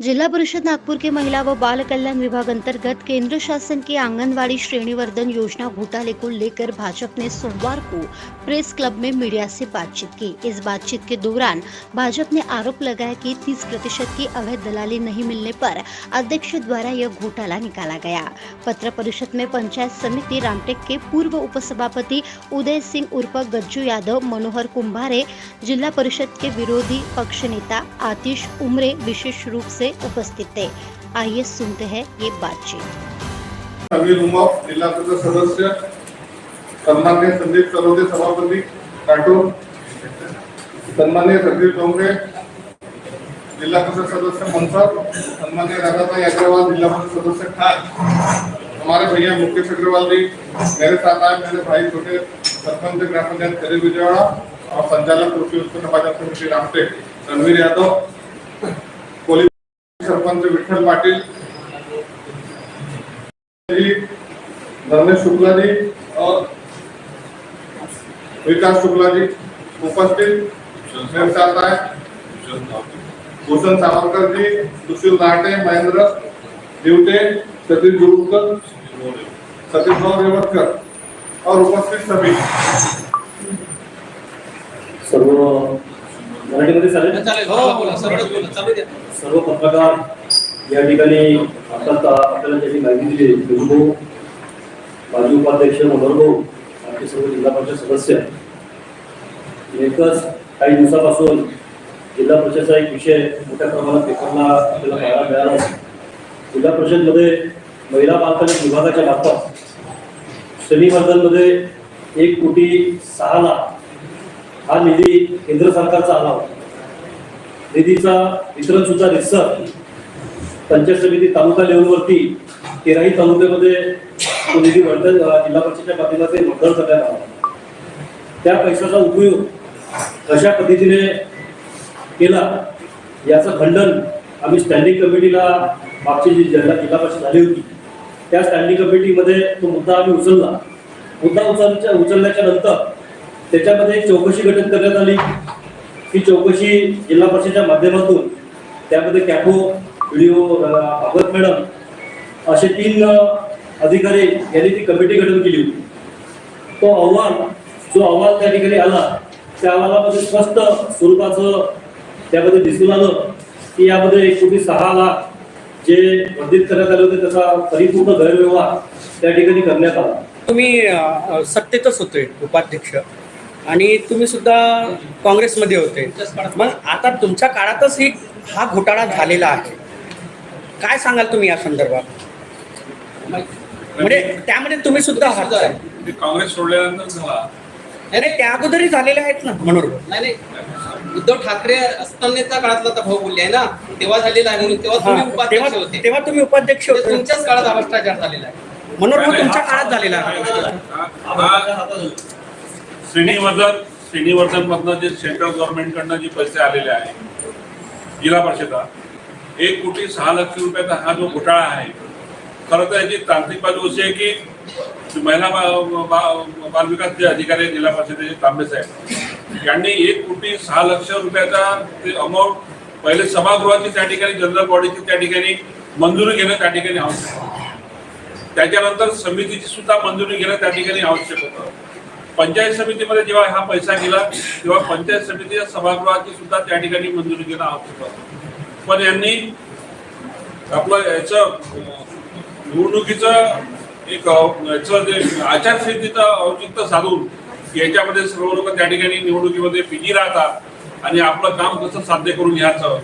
जिल्हा परिषद नागपुर के महिला व बाल कल्याण विभाग अंतर्गत केंद्र शासन की आंगनवाड़ी श्रेणीवर्धन योजना घोटाले को लेकर भाजपा ने सोमवार को प्रेस क्लब में मीडिया से बातचीत की। इस बातचीत के दौरान भाजपा ने आरोप लगाया कि 30 प्रतिशत की अवैध दलाली नहीं मिलने पर अध्यक्ष द्वारा यह घोटाला निकाला गया। पत्र परिषद में पंचायत समिति रामटेक के पूर्व उपसभापति उदय सिंह उर्फ गज्जू यादव मनोहर कुंभारे जिला परिषद के विरोधी पक्ष नेता आतिश उमरे विशेष रूप से उपस्थित। थे आइए सुनते हैं ये बातचीत। जिल्हा परिषद सदस्य संदीप सरोदे सभापती संदीप डोंगरे परिषद सदस्य अग्रवाल, जिला परिषद सदस्य हमारे भैया मुकेश अग्रवाल जी, मेरे साथ आए मेरे भाई छोटे सरपंच, ग्राम पंचायत खरे विजयवाड़ा, और संचालक कृषि उत्पन्न बाज़ार समिति, रामटेक, रणवीर यादव। सरपंच विठ्ठल पाटील जी धर्मेश शुक्ला जी और विकास शुक्ला जी उपस्थित भूषण सावरकर जी सुशील नाटे महेंद्र दिवटे सतीश गुरुकर सतीश भाऊ रेवतकर और उपस्थित सभी। सर्व मराठीमध्ये चालेल? सर्व पत्रकार या ठिकाणी आता आपल्याला ज्यांनी माहिती दिली बिंदू माजी उपाध्यक्ष मनोहर भाऊ आमचे सर्व जिल्हा परिषद सदस्य. एकच काही दिवसापासून जिल्हा परिषदचा एक विषय मोठ्या प्रमाणात पेपरला आपल्याला पाहायला मिळाला जिल्हा परिषदमध्ये महिला बालकल्याण विभागाच्या मार्फत शनिवर्धनमध्ये एक कोटी सहा लाख हा निधी केंद्र सरकारचा आला होता. निधीचा वितरण सुद्धा रिसर पंचायत समिती तालुका लेवलवरती तेराही तालुक्यामध्ये तो निधी वर्धन जिल्हा वातीला ते वर्धन करण्यात आला त्या पैशाचा उपयोग कशा पद्धतीने केला याचं खंडन आम्ही स्टँडिंग कमिटीला मागची जी जिल्हा जिल्हा परिषद झाली होती त्या स्टँडिंग कमिटीमध्ये तो मुद्दा आम्ही उचलला. मुद्दा उचलच्या उचलल्याच्या नंतर त्याच्यामध्ये एक चौकशी गठीत करण्यात आली. ही चौकशी जिल्हा परिषदेच्या माध्यमातून त्यामध्ये कॅपो व्हिडिओ भागवत मॅडम असे तीन अधिकारी यांनी ती कमिटी गठन केली होती. तो अहवाल जो अहवाल त्या ठिकाणी आला त्या अहवालामध्ये स्पष्ट स्वरूपाचं त्यामध्ये दिसून आलं की यामध्ये एक कोटी सहा लाख जे वर्धित करण्यात आले होते त्याचा परिपूर्ण गैरव्यवहार त्या ठिकाणी करण्यात आला. तुम्ही सत्तेतच होते उपाध्यक्ष. आणि तुम्ही सुद्धा काँग्रेसमध्ये होते मग आता तुमच्या काळातच ही हा घोटाळा झालेला आहे काय सांगाल तुम्ही या संदर्भात म्हणजे त्यामध्ये तुम्ही सुद्धा आहात? ते काँग्रेस सोडल्यानंतर झाला नाही नाही, त्या अगोदरही झालेले आहेत ना म्हणून नाही नाही उद्धव ठाकरे असतानाचा काळातला आता भाऊ बोलले आहे ना तेव्हा झालेला आहे म्हणून तेव्हा तुम्ही हा, उपाध्यक्ष होते तेव्हा तुम्ही उपाध्यक्ष म्हणजे होते तुमच्याच काळात हा भ्रष्टाचार झालेला आहे म्हणून तुमच्या काळात झालेला आहे हा- हा श्रेणीवर्धन श्रेणीवर्धन मधनं जे सेंट्रल गव्हर्नमेंट कडनं जे पैसे आलेले आहे जिल्हा परिषदा एक कोटी सहा लक्ष रुपयाचा हा जो घोटाळा आहे खरं तर याची तांत्रिक बाजू अशी आहे की महिला बा- बा- बालविकास जे अधिकारी आहेत जिल्हा परिषदेचे तांबे साहेब यांनी एक कोटी सहा लक्ष रुपयाचा ते अमाऊंट पहिले सभागृहाची त्या ठिकाणी जनरल बॉडीची त्या ठिकाणी मंजुरी घेणं त्या ठिकाणी आवश्यक आहे. त्याच्यानंतर समितीची सुद्धा मंजुरी घेणं त्या ठिकाणी आवश्यक होतं पंचायत समितीमध्ये जेव्हा हा पैसा गेला तेव्हा पंचायत समितीच्या सभागृहाची सुद्धा त्या ठिकाणी मंजुरी घेणं आवश्यक होतं. पण यांनी आपलं याचं निवडणुकीचं एक याचं जे आचारसंहितेचं औचित्य साधून की याच्यामध्ये सर्व लोक त्या ठिकाणी निवडणुकीमध्ये बिजी राहतात आणि आपलं काम कसं साध्य करून घ्यायचं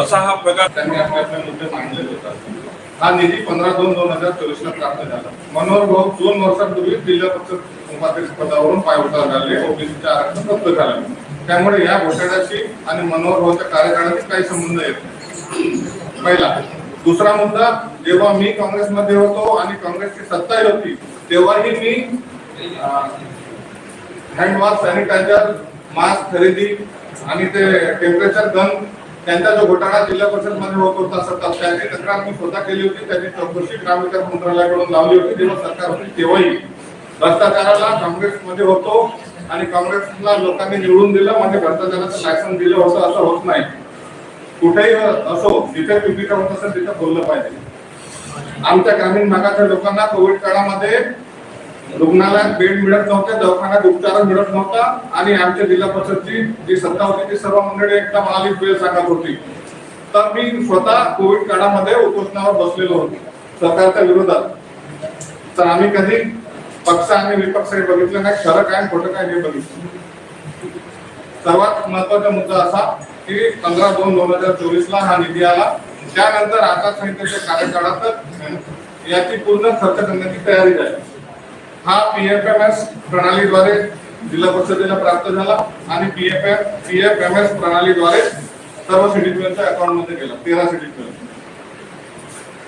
असा हा प्रकार त्यांनी आपल्या आपले मुद्दे हा निधी पंधरा दोन दोन हजार चोवीस ला प्राप्त झाला. मनोहर भाऊ दोन वर्षांपूर्वी जिल्हा परिषद उपाध्यक्ष पदावरून पायउतार झाले. ओबीसीचे आरक्षण रद्द झालं. त्यामुळे या घोटाळ्याशी आणि मनोहर भाऊच्या कार्यकाळाशी काही संबंध येत पहिला दुसरा मुद्दा जेव्हा मी काँग्रेसमध्ये होतो आणि काँग्रेसची सत्ता होती तेव्हाही मी हँडवॉश सॅनिटायझर मास्क खरेदी आणि ते टेम्परेचर गन त्यांचा जो घोटाळा जिल्हा परिषदमध्ये होत होता सतत त्याची तक्रार मी स्वतः केली होती त्याची चौकशी ग्रामविकास मंत्रालयाकडून लावली होती जेव्हा सरकार होती तेव्हाही. भ्रष्टाचाराला काँग्रेसमध्ये होतो आणि काँग्रेसला लोकांनी निवडून दिलं म्हणजे भ्रष्टाचाराचं लायसन्स दिलं होतं असं होत नाही. कुठेही असो जिथे पिपिका होत असेल तिथे बोललं पाहिजे. आमच्या ग्रामीण भागाच्या लोकांना कोविड काळामध्ये रुग्णालयात बेड मिळत नव्हत्या दवाखान्यात उपचार मिळत नव्हता आणि आमच्या जिल्हा परिषदची जी सत्ता होती ती सर्व मंडळी एकदा मला वेळ सांगत होती. तर मी स्वतः कोविड काळामध्ये उपोषणावर बसलेलो होतो सरकारच्या विरोधात. तर आम्ही कधी पक्ष आणि विपक्ष हे बघितलं नाही खरं काय खोटं काय हे बघितलं सर्वात महत्त्वाचा मुद्दा असा की पंधरा दोन दोन हजार चोवीस ला हा निधी आला. त्यानंतर आचारसंहितेच्या कार्यकाळात याची पूर्ण खर्च करण्याची तयारी झाली. हा पी एफ एम एस प्रणालीद्वारे जिल्हा परिषदेला प्राप्त झाला आणि पीएफएम पीएफएमएस प्रणालीद्वारे सर्व सीडीपीओच्या अकाउंटमध्ये गेला तेरा सीडीपीओ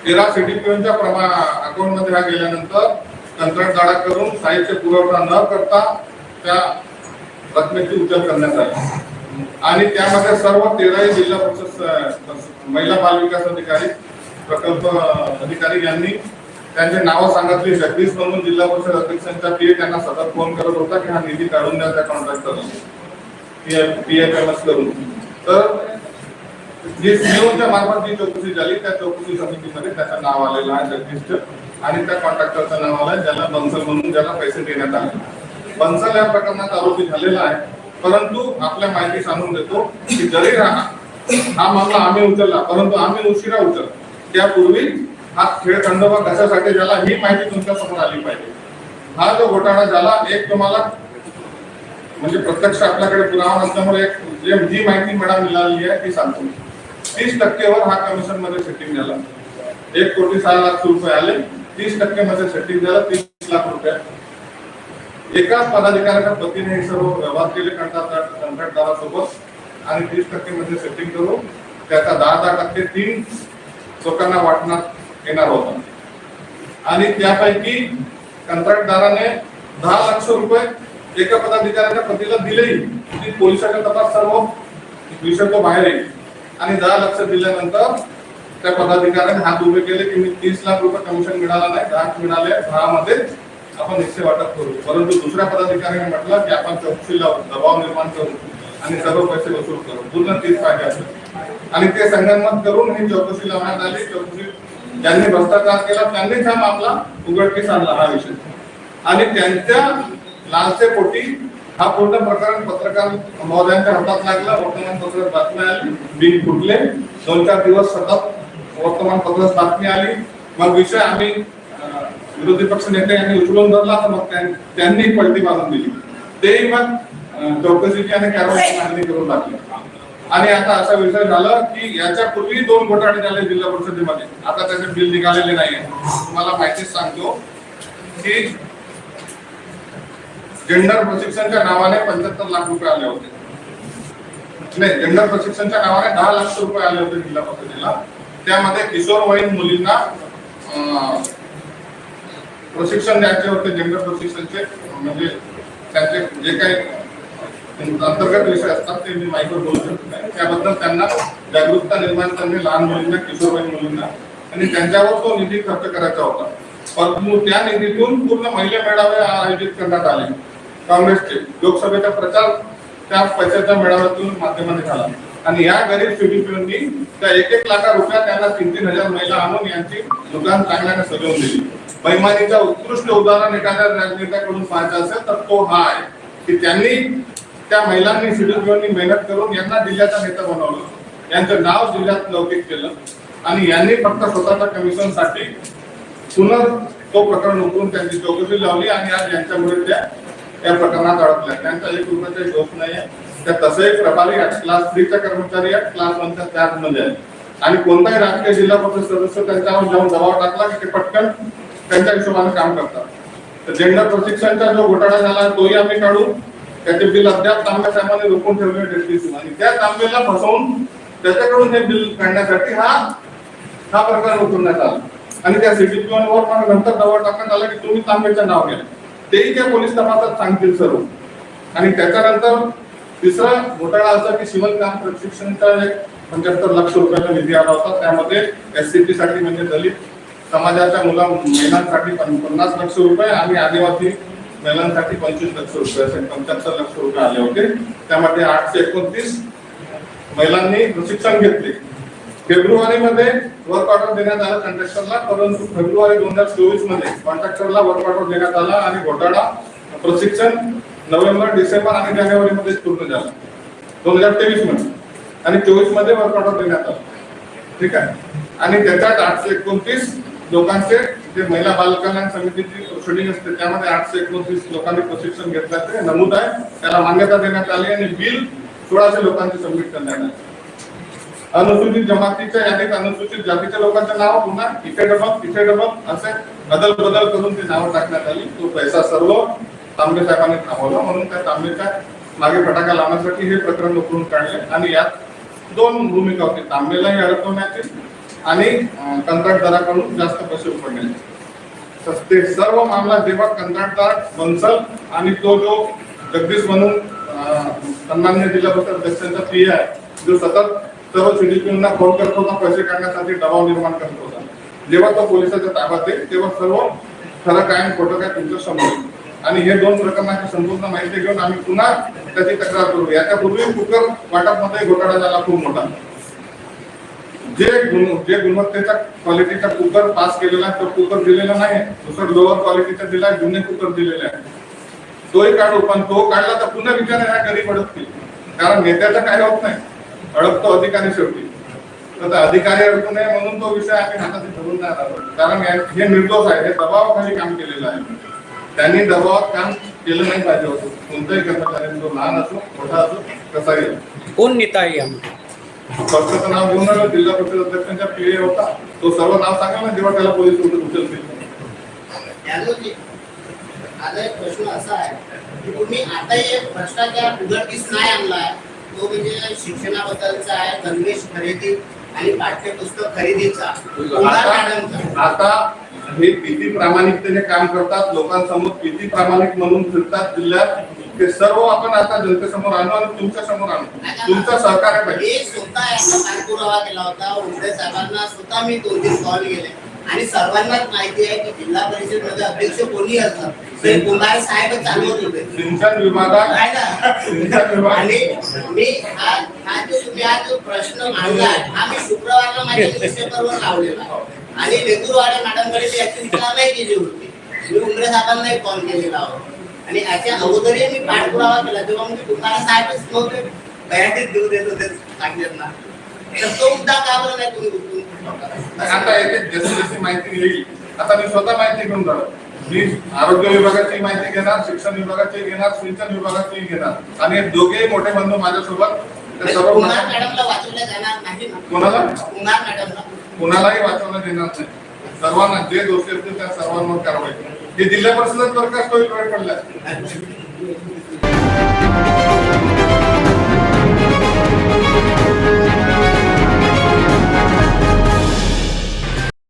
तेरा सीडीपीओच्या प्रमा अकाउंटमध्ये हा गेल्यानंतर कंत्राटदारा करून साहित्य पुरवठा न करता त्या रकमेची उचल करण्यात आली. आणि त्यामध्ये सर्व तेराही जिल्हा परिषद महिला बाल विकास अधिकारी प्रकल्प अधिकारी यांनी त्यांचे नावं सांगितले जगदीश म्हणून जिल्हा परिषद अध्यक्षांचा पीए त्यांना सतत फोन करत होता की हा निधी काढून द्या त्या कॉन्ट्रॅक्टरला पीएफएमएस करून. तर जी सीओच्या मार्फत जी चौकशी झाली त्या चौकशी समितीमध्ये त्याचं नाव आलेलं आहे जगदीशचं आणि त्या कॉन्ट्रॅक्टरचं नाव आलंय ज्याला बन्सल म्हणून ज्याला पैसे देण्यात आले. बन्सल या प्रकरणात आरोपी झालेला आहे. परंतु आपल्या माहिती सांगून देतो की जरी राहा हा मामला आम्ही उचलला परंतु आम्ही उशिरा उचलला. त्यापूर्वी हा खेळ खंडोबा कशासाठी झाला ही माहिती तुमच्यासमोर आली पाहिजे. हा जो घोटाळा झाला एक तुम्हाला म्हणजे प्रत्यक्ष आपल्याकडे पुरावा नसल्यामुळे एक जे जी माहिती मला मिळालेली आहे ती सांगतो. तीस टक्केवर हा कमिशनमध्ये सेटिंग झाला. एक कोटी सहा लाख रुपये आले तीस टक्के मध्ये सेटिंग झालं तीस लाख रुपये. एकाच पदाधिकाऱ्याच्या पतीने हे सर्व व्यवहार केले कंत्राटदारासोबत आणि तीस टक्के मध्ये सेटिंग करून त्याचा दहा दहा टक्के तीन लोकांना वाटणार येणार होता. आणि त्यापैकी कंत्राटदाराने दहा लाख रुपये एका पदाधिकाऱ्याच्या पतीला दिलेही. ती पोलिसाचा तपास सर्व विषय तो बाहेर येईल. आणि दहा लक्ष दिल्यानंतर त्या पदाधिकाऱ्याने हात उभे केले की मी तीस लाख रुपये कमिशन मिळाला नाही दहा मिळाले दहा मध्ये आपण हिस्से वाटप करू. परंतु दुसऱ्या पदाधिकाऱ्याने म्हटलं की आपण चौकशी लावू दबाव निर्माण करू आणि सर्व पैसे वसूल करू. पूर्ण तीस पाहिजे असेल आणि ते संगनमत करून ही चौकशी लावण्यात आली. चौकशी ज्यांनी भ्रष्टाचार केला त्यांनीच हा मामला उघडकीस आणला हा विषय. आणि त्यांच्या लालसे पोटी हा पूर्ण प्रकरण पत्रकार महोदयांच्या हातात लागला वर्तमानपत्रात बातमी आली बिल फुटले दोन चार दिवस सतत वर्तमानपत्रात बातमी आली. मग विषय आम्ही विरोधी पक्ष नेते यांनी उचलून धरला तर मग त्यांनी पलटी बांधून दिली. तेही मग चौकशीची आणि कारवाईची मागणी करून टाकली. आणि आता असा विषय झाला की याच्या पूर्वी दोन घोटाळे झाले जिल्हा परिषदेमध्ये. आता त्याचे बिल निघालेले नाहीये. तुम्हाला माहितीच सांगतो की जेंडर प्रशिक्षणच्या नावाने पंच्याहत्तर लाख रुपये आले होते. नाही जेंडर प्रशिक्षणच्या नावाने दहा लाख रुपये आले होते जिल्हा परिषदेला. त्यामध्ये किशोरवयीन मुलींना अं, प्रशिक्षण द्यायचे होते जेंडर प्रशिक्षणचे म्हणजे त्यांचे जे काही अंतर्गत विषय असतात ते मी माहिती बोलू शकत नाही. त्याबद्दल त्यांना जागरूकता निर्माण करणे लहान मुलींना किशोरवयीन मुलींना. आणि त्यांच्यावर तो निधी खर्च करायचा होता. परंतु त्या निधीतून पूर्ण महिला मेळावे आयोजित करण्यात आले. काँग्रेसचे लोकसभेचा प्रचार त्या पैशाच्या मेळाव्यातून माध्यमाने झाला. आणि या गरीब सीडीपीओनी त्या एक एक लाखा रुपया त्यांना तीन तीन हजार महिला आणून यांची दुकान चांगल्याने सजवून दिली. बैमानीचा उत्कृष्ट उदाहरण एखाद्या राजनेत्याकडून पाहायचं असेल तर तो हा आहे. की त्यांनी त्या महिलांनी सीडीपीओनी मेहनत करून यांना जिल्ह्याचा नेता बनवलं. यांचं नाव जिल्ह्यात लौकिक केलं. आणि यांनी फक्त स्वतःच्या कमिशनसाठी पुन्हा तो प्रकरण उकरून त्यांची चौकशी लावली आणि आज यांच्यामुळे त्या या प्रकरणात अडकल्या. त्यांचा एक रुपयाचा दोष नाही आहे त्या तसंही प्रभारी क्लास थ्रीचा कर्मचारी आहेत. क्लास वनच्या त्याच मध्ये आहेत. आणि कोणताही राजकीय जिल्हा परिषद सदस्य त्यांच्यावर जाऊन दबाव टाकला की ते पटकन त्यांच्या हिशोबाने काम करतात. तर जेंडर प्रशिक्षणचा जो घोटाळा झाला तोही आम्ही काढू. त्याचे बिल अद्याप तांब्या साहेबांनी रोखून ठेवले आणि त्या तांब्याला फसवून त्याच्याकडून हे बिल काढण्यासाठी हा हा प्रकार उचलण्यात आला. आणि त्या सिटी वर मला नंतर दबाव टाकण्यात आला की तुम्ही तांब्याचं नाव घ्या. तेही त्या पोलीस तपासात सांगतील सर्व. आणि त्याच्यानंतर तिसरा घोटाळा असा की शिवल काम प्रशिक्षणचा एक पंच्याहत्तर लाख रुपयाचा निधी आला होता. त्यामध्ये एस सी साठी म्हणजे दलित समाजाच्या मुला महिलांसाठी पन्नास लक्ष रुपये आणि आदिवासी महिलांसाठी पंचवीस लक्ष रुपये असे पंच्याहत्तर लक्ष रुपये आले होते त्यामध्ये आठशे एकोणतीस महिलांनी प्रशिक्षण घेतले. फेब्रुवारीमध्ये वर्क ऑर्डर देण्यात आला कॉन्ट्रॅक्टरला परंतु फेब्रुवारी दोन हजार चोवीसमध्ये कॉन्ट्रॅक्टरला वर्क ऑर्डर देण्यात आला आणि घोटाळा प्रशिक्षण नोव्हेंबर डिसेंबर आणि जानेवारी मध्ये पूर्ण झाला. दोन हजार तेवीसमध्ये आणि चोवीसमध्ये वर्क ऑर्डर देण्यात आला. ठीक आहे? आणि त्याच्यात आठशे एकोणतीस लोकांचे जे महिला बालकल्याण समितीची प्रोसिडिंग असते त्यामध्ये आठशे एकोणतीस लोकांनी प्रशिक्षण घेतल्याचे नमूद आहे. त्याला मान्यता देण्यात आली आणि बिल सोळाशे लोकांचे सबमिट करण्यात आले. अनुसूचित जमातीच्या यादीत अनुसूचित जातीच्या लोकांचे नाव पुन्हा इथे डबक इथे डबक असे बदल बदल करून ती नावं टाकण्यात आली. तो पैसा सर्व तांबे साहेबांनी थांबवला. म्हणून त्या तांबेच्या मागे फटाका लावण्यासाठी हे प्रकरण उकरून काढले. आणि यात दोन भूमिका होती. तांबेलाही अडकवण्याची आणि कंत्राटदाराकडून जास्त पैसे उपडण्याची तर ते सर्व मामला जेव्हा कंत्राटदार बनसल आणि तो जो जगदीश म्हणून सन्मान्य जिल्हा परिषद अध्यक्षांचा पी आहे जो सतत सर्व सिडीपींना फोन करत होता पैसे काढण्यासाठी दबाव निर्माण करत होता. जेव्हा तो पोलिसाच्या ताब्यात येईल तेव्हा सर्व खरं काय खोटं काय तुमचं समोर आणि हे दोन प्रकरणाची संपूर्ण माहिती घेऊन आम्ही पुन्हा त्याची तक्रार करू. याच्यापूर्वी कुकर वाटपमध्ये घोटाळा झाला खूप मोठा. जे गुण जे गुणवत्तेच्या क्वालिटीचा कुकर पास केलेला आहे तो कुकर दिलेला नाही दुसरं लोअर क्वालिटीचा दिला आहे, जुने कुकर दिलेले आहे तोही काढू पण तो काढला तर पुन्हा विचार ह्या गरीब अडकतील. कारण नेत्याचा काय होत नाही. अडकतो अधिकारी शेवटी. तर अधिकारी अडकू नये म्हणून तो विषय आम्ही हाताशी धरून जाणार कारण हे निर्दोष आहे. हे दबावाखाली काम केलेलं आहे. त्यांनी दबावात काम केलं नाही पाहिजे होतं. कोणत्याही कर्मचाऱ्यांनी तो लहान असो मोठा असो कसाही असो. कोण नेता आहे पक्षाचं नाव घेऊन आलं जिल्हा परिषद अध्यक्षांच्या पीए होता. तो सर्व नाव सांगा ना जेव्हा त्याला पोलीस उचलतील एक प्रश्न असा आहे की तुम्ही आता एक भ्रष्टाचार उघडकीस नाही आणलाय तो म्हणजे शिक्षणाबद्दलचा आहे गणवेश खरेदी आणि पाठ्यपुस्तक खरेदीचा. आता हे किती प्रामाणिकतेने काम करतात लोकांसमोर किती प्रामाणिक म्हणून फिरतात जिल्ह्यात? ते सर्व आपण आता जनतेसमोर आणू आणि तुमच्यासमोर आणू. तुमचं सहकार्य पाहिजे. मी स्वतः यांना पाठपुरावा केला होता. उमरे साहेबांना स्वतः मी दोन तीन कॉल केले. आणि सर्वांनाच माहिती आहे की जिल्हा परिषदमध्ये अध्यक्ष कोणी असतात ते कुमार साहेब चालवत होते. सिंचन विभागात काय ना. सिंचन विभाग आणि मी हा हा जो तुम्ही हा जो प्रश्न मांडलाय हा मी शुक्रवारला माझ्या न्यूजपेपरवर लावलेला. आणि नेतुरवाडे मॅडमकडे ती ऍक्टिव्हिटी नाही केली होती. मी उमरे साहेबांनाही कॉल केलेला होता. आणि याच्या अगोदरही मी पाठपुरावा केला. तेव्हा मी तुम्हाला साहेबच नव्हते बयाटीत देऊ देत होते सांगितलं. तर तो मुद्दा का बरं नाही तुम्ही आता येथे जशी जशी माहिती येईल आता मी स्वतः माहिती घेऊन जाणार. मी आरोग्य विभागाची माहिती घेणार शिक्षण विभागाची घेणार सिंचन विभागाची घेणार. आणि दोघेही मोठे बंधू माझ्यासोबत ना? कोणाला? कोणालाही वाचवण्यात येणार नाही. सर्वांना जे दोषी असतील त्या सर्वांवर कारवाई जिल्हा परिषद बरखास्त होईल पडला.